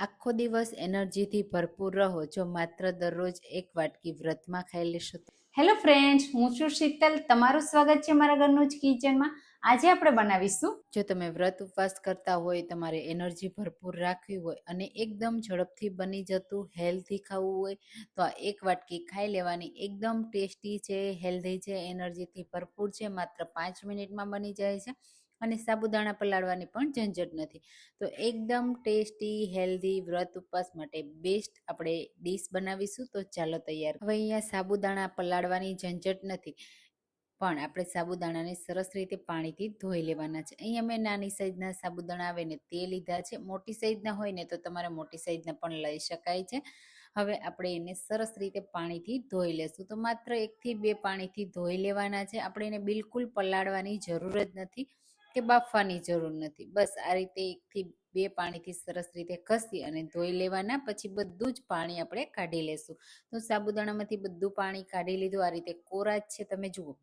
આખો દિવસ એનર્જીથી ભરપૂર રહો જો માત્ર દરરોજ એક વાટકી વ્રતમાં ખાઈ લેશો હેલો ફ્રેન્ડ્સ હું છું શીતલ. તમારું સ્વાગત છે મારા ઘરનું જ કિચનમાં. આજે આપણે બનાવીશું. જો તમે વ્રત ઉપવાસ કરતા હોય તમારે એનર્જી ભરપૂર રાખવી હોય અને એકદમ ઝડપથી બની જતું હેલ્ધી ખાવું હોય તો આ એક વાટકી ખાઈ લેવાની એકદમ ટેસ્ટી છે હેલ્ધી છે એનર્જીથી ભરપૂર છે માત્ર પાંચ મિનિટમાં બની જાય છે. અને સાબુદાણા પલાળવાની પણ ઝંઝટ નથી. તો એકદમ ટેસ્ટી, હેલ્ધી વ્રત ઉપવાસ માટે બેસ્ટ આપણે ડીશ બનાવીશું. તો ચાલો તૈયાર. હવે અહીંયા સાબુદાણા પલાળવાની ઝંઝટ નથી, પણ આપણે સાબુદાણાને સરસ રીતે પાણીથી ધોઈ લેવાના છે. અહીંયા મેં નાની સાઈઝના સાબુદાણા આવે ને તે લીધા છે. મોટી સાઈઝના હોય ને તો તમારે મોટી સાઈઝના પણ લઈ શકાય છે. હવે આપણે એને સરસ રીતે પાણીથી ધોઈ લેશું. તો માત્ર એકથી બે પાણીથી ધોઈ લેવાના છે. આપણે એને બિલકુલ પલાળવાની જરૂર જ નથી. કે બાફવાની જરૂર નથી. બસ આ રીતે એકથી બે પાણીથી સરસ રીતે ઘસી અને ધોઈ લેવાના, પછી બધું જ પાણી આપણે કાઢી લેશું. તો સાબુદાણામાંથી બધું પાણી કાઢી લીધું. આ રીતે કોરા જ છે. તમે જુઓ,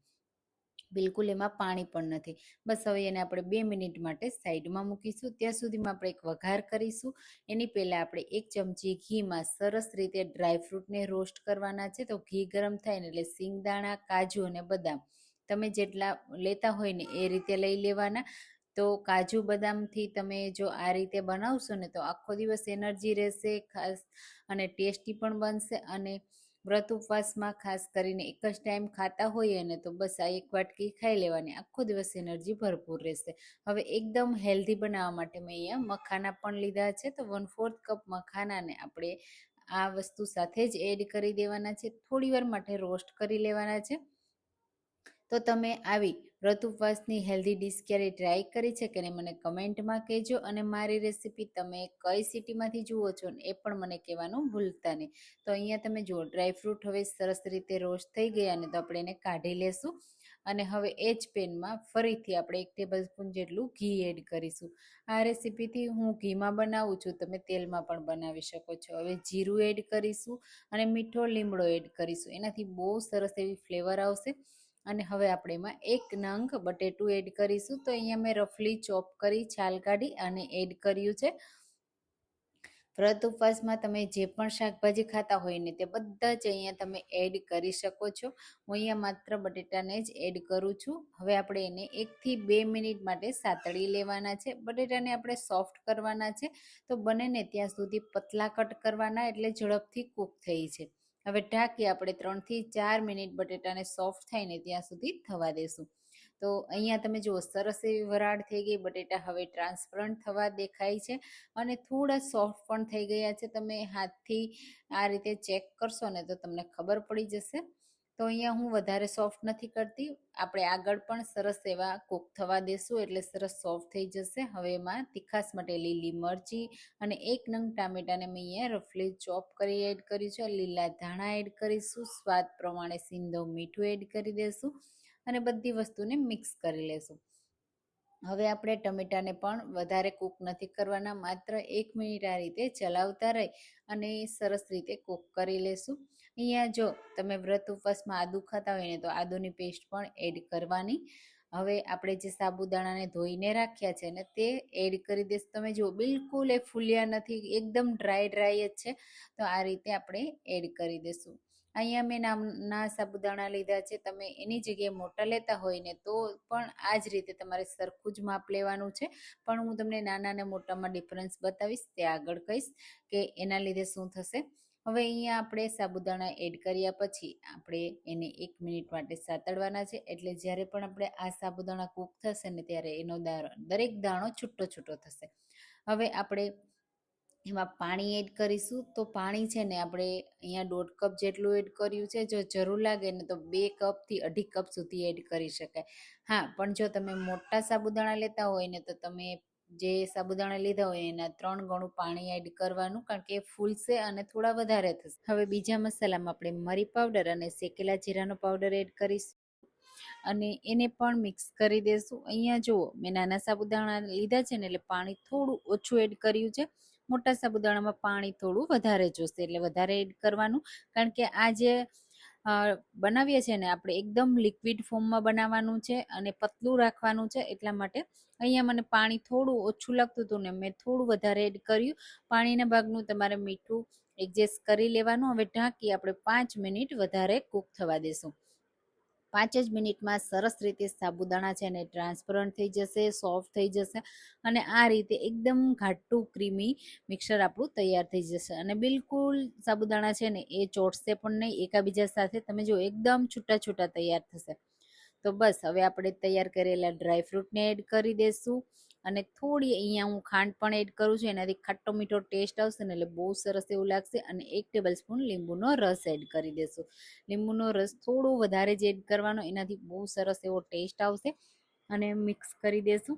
બિલકુલ એમાં પાણી પણ નથી. બસ હવે એને આપણે બે મિનિટ માટે સાઈડમાં મૂકીશું. ત્યાં સુધીમાં આપણે એક વઘાર કરીશું. એની પહેલાં આપણે એક ચમચી ઘીમાં સરસ રીતે ડ્રાયફ્રૂટને રોસ્ટ કરવાના છે. તો ઘી ગરમ થાય ને એટલે સિંગદાણા, કાજુ અને બદામ તમે જેટલા લેતા હોય ને એ રીતે લઈ લેવાના. તો કાજુ બદામથી તમે જો આ રીતે બનાવશો ને તો આખો દિવસ એનર્જી રહેશે ખાસ અને ટેસ્ટી પણ બનશે અને વ્રત ઉપવાસમાં ખાસ કરીને એક જ ટાઈમ ખાતા હોઈએ ને તો બસ આ એક વાટકી ખાઈ લેવાની. આખો દિવસ એનર્જી ભરપૂર રહેશે. હવે એકદમ હેલ્ધી બનાવવા માટે મેં અહીંયા મખાના પણ લીધા છે. તો વન ફોર્થ કપ મખાનાને આપણે આ વસ્તુ સાથે જ એડ કરી દેવાના છે. થોડી વાર માટે રોસ્ટ કરી લેવાના છે. તો તમે આવી વ્રત ઉપવાસની હેલ્ધી ડીશ ક્યારેય ટ્રાય કરી છે કે મને કમેન્ટમાં કહેજો અને મારી રેસીપી તમે કઈ સિટીમાંથી જુઓ છો ને એ પણ મને કહેવાનું ભૂલતા નહીં. તો અહીંયા તમે જુઓ ડ્રાયફ્રૂટ હવે સરસ રીતે રોસ્ટ થઈ ગયા ને તો આપણે એને કાઢી લેશું અને હવે એ જ પેનમાં ફરીથી આપણે એક ટેબલ સ્પૂન જેટલું ઘી એડ કરીશું. આ રેસીપીથી હું ઘીમાં બનાવું છું, તમે તેલમાં પણ બનાવી શકો છો. હવે જીરું એડ કરીશું અને મીઠો લીમડો એડ કરીશું. એનાથી બહુ સરસ એવી ફ્લેવર આવશે. અને હવે આપણે એમાં એક નંગ બટેટું એડ કરીશું. તો અહીંયા મેં રફલી ચોપ કરી, છાલ કાઢી અને એડ કર્યું છે. વ્રત ઉપવાસમાં તમે જે પણ શાકભાજી ખાતા હોય ને તે બધા જ અહીંયા તમે એડ કરી શકો છો. હું અહીંયા માત્ર બટેટાને જ એડ કરું છું. હવે આપણે એને એકથી બે મિનિટ માટે સાતળી લેવાના છે. બટેટાને આપણે સોફ્ટ કરવાના છે. તો બને ને ત્યાં સુધી પતલા કટ કરવાના એટલે ઝડપથી કૂક થઈ છે હવે ઢાંકી આપણે ત્રણથી ચાર મિનિટ બટેટાને સોફ્ટ થાય ને ત્યાં સુધી થવા દેશું. તો અહીંયા તમે જુઓ, સરસ એવી વરાળ થઈ ગઈ, બટેટા હવે ટ્રાન્સપરન્ટ થવા દેખાય છે અને થોડા સોફ્ટ પણ થઈ ગયા છે. તમે હાથથી આ રીતે ચેક કરશો ને તો તમને ખબર પડી જશે. તો અહીંયા હું વધારે સોફ્ટ નથી કરતી. આપણે આગળ પણ સરસ એવા કૂક થવા દેશું એટલે સરસ સોફ્ટ થઈ જશે. હવે એમાં તીખાસ માટે લીલી મરચી અને એક નંગ ટામેટાને મેં અહીંયા રફલી ચોપ કરી એડ કરી છે. લીલા ધાણા એડ કરીશું. સ્વાદ પ્રમાણે સિંધો મીઠું એડ કરી દઈશું અને બધી વસ્તુને મિક્સ કરી લેશું. હવે આપણે ટમેટાને પણ વધારે કૂક નથી કરવાના, માત્ર એક મિનિટ આ રીતે ચલાવતા રહી અને સરસ રીતે કૂક કરી લેશું. અહીંયા જો તમે વ્રત ઉપવાસમાં આદુ ખાતા હોય ને તો આદુની પેસ્ટ પણ એડ કરવાની. હવે આપણે જે સાબુદાણાને ધોઈને રાખ્યા છે ને તે એડ કરી દઈશ. તમે જુઓ બિલકુલ એ ફૂલ્યા નથી, એકદમ ડ્રાય ડ્રાય જ છે, તો આ રીતે આપણે એડ કરી દઈશું. અહીંયા મેં નામના સાબુદાણા લીધા છે. તમે એની જગ્યાએ મોટા લેતા હોય ને તો પણ આ જ રીતે તમારે સરખું જ માપ લેવાનું છે. પણ હું તમને નાના અને મોટામાં ડિફરન્સ બતાવીશ તે આગળ કહીશ કે એના લીધે શું થશે. હવે અહીંયા આપણે સાબુદાણા એડ કર્યા પછી આપણે એને એક મિનિટ માટે સાતડવાના છે. એટલે જ્યારે પણ આપણે આ સાબુદાણા કૂક થશે ને ત્યારે એનો દાણો, દરેક દાણો છૂટો છૂટો થશે. હવે આપણે એમાં પાણી એડ કરીશું. તો પાણી છે ને આપણે અહીંયા દોઢ કપ જેટલું એડ કર્યું છે. જો જરૂર લાગે ને તો બે કપથી અઢી કપ સુધી એડ કરી શકાય. હા, પણ જો તમે મોટા સાબુદાણા લેતા હોય ને તો તમે જે સાબુદાણા લીધા હોય એના ત્રણ ગણું પાણી એડ કરવાનું, કારણ કે ફૂલશે અને થોડા વધારે થશે. હવે બીજા મસાલામાં આપણે મરી પાવડર અને શેકેલા જીરાનો પાવડર એડ કરીશું. અને એને પણ મિક્સ કરી દઈશું અહીંયા જુઓ, મેં નાના સાબુદાણા લીધા છે ને એટલે પાણી થોડું ઓછું એડ કર્યું છે. મોટા સાબુદાણામાં પાણી થોડું વધારે જોશે, એટલે વધારે એડ કરવાનું. કારણ કે આ જે બનાવીએ છીએ ને, આપણે એકદમ લિક્વિડ ફોર્મમાં બનાવવાનું છે અને પતલું રાખવાનું છે, એટલા માટે અહીંયા મને પાણી થોડું ઓછું લાગતું હતું ને મેં થોડું વધારે એડ કર્યું. પાણીના ભાગનું તમારે મીઠું એડજસ્ટ કરી લેવાનું. હવે ઢાંકી આપણે પાંચ મિનિટ વધારે કૂક થવા દેશું. પાંચ જ મિનિટમાં સરસ રીતે સાબુદાણા છે ને ટ્રાન્સપરન્ટ થઈ જશે, સોફ્ટ થઈ જશે અને આ રીતે એકદમ ઘાટું ક્રીમી મિક્સર આપણું તૈયાર થઈ જશે. અને બિલકુલ સાબુદાણા છે ને એ ચોટશે પણ નહીં, એકાબીજા સાથે તમે જો એકદમ છૂટા છૂટા તૈયાર થશે. તો બસ, હવે આપણે તૈયાર કરેલા ડ્રાયફ્રૂટને એડ કરી દઈશું અને થોડી અહીંયા હું ખાંડ પણ એડ કરું છું, એનાથી ખાટો મીઠો ટેસ્ટ આવશે ને એટલે બહુ સરસ એવું લાગશે અને એક ટેબલ સ્પૂન લીંબુનો રસ એડ કરી દેશું. લીંબુનો રસ થોડો વધારે જ એડ કરવાનો, એનાથી બહુ સરસ એવો ટેસ્ટ આવશે અને મિક્સ કરી દેશું.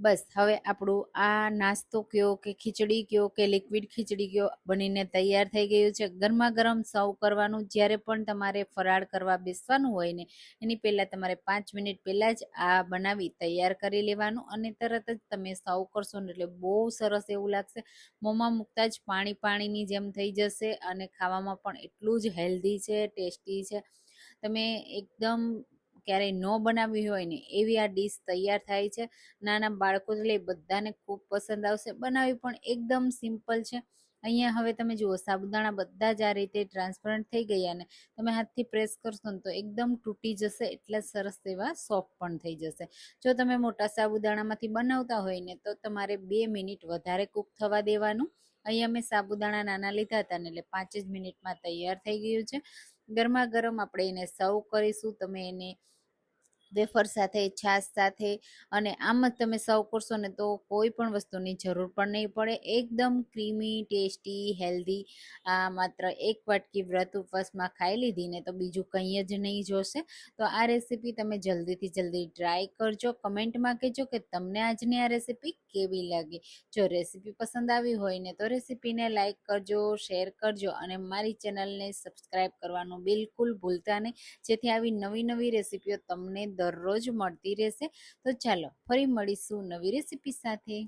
બસ, હવે આપણું આ નાસ્તો કયો કે ખીચડી કયો કે લિક્વિડ ખીચડી કયો બનીને તૈયાર થઈ ગયું છે. ગરમા ગરમ સર્વ કરવાનું, જ્યારે પણ તમારે ફરાળ કરવા બેસવાનું હોય ને, એની પહેલાં તમારે પાંચ મિનિટ પહેલાં જ આ બનાવી તૈયાર કરી લેવાનું અને તરત જ તમે સર્વ કરશો ને, એટલે બહુ સરસ એવું લાગશે. મોંમાં મૂકતા જ પાણી પાણીની જેમ થઈ જશે અને ખાવામાં પણ એટલું જ હેલ્ધી છે, ટેસ્ટી છે. તમે એકદમ ક્યારેય ન બનાવી હોય ને એવી આ ડીશ તૈયાર થાય છે. નાના બાળકો લઈ બધાને ખૂબ પસંદ આવશે. બનાવી પણ એકદમ સિમ્પલ છે. અહીંયા હવે તમે જુઓ, સાબુદાણા બધા જ આ રીતે ટ્રાન્સપરન્ટ થઈ ગયા ને તમે હાથથી પ્રેસ કરશો ને તો એકદમ તૂટી જશે એટલા સરસ એવા સોફ્ટ પણ થઈ જશે. જો તમે મોટા સાબુદાણામાંથી બનાવતા હોય ને તો તમારે બે મિનિટ વધારે કૂક થવા દેવાનું. અહીંયા મેં સાબુદાણા નાના લીધા હતા ને એટલે પાંચ જ મિનિટમાં તૈયાર થઈ ગયું છે. ગરમા ગરમ આપણે એને સર્વ કરીશું, તમે એને વેફર સાથે, છાશ સાથે અને આમ જ તમે સર્વ કરશો ને તો કોઈ પણ વસ્તુની જરૂર પણ નહીં પડે. એકદમ ક્રીમી, ટેસ્ટી, હેલ્ધી, આ માત્ર એક વાટકી વ્રત ઉપવાસમાં ખાઈ લીધી ને તો બીજું કંઈ જ નહીં જોશે. તો આ રેસીપી તમે જલ્દીથી જલ્દી ટ્રાય કરજો. કમેન્ટમાં કહેજો કે તમને આજની આ રેસીપી કેવી લાગી? જો રેસીપી પસંદ આવી હોય ને તો રેસીપીને લાઇક કરજો, શેર કરજો અને મારી ચેનલને સબસ્ક્રાઈબ કરવાનું બિલકુલ ભૂલતા નહીં. જેથી આવી નવી નવી રેસીપીઓ તમને દરરોજ મળતી રહેશે. તો ચાલો ફરી મળીશું નવી રેસીપી સાથે.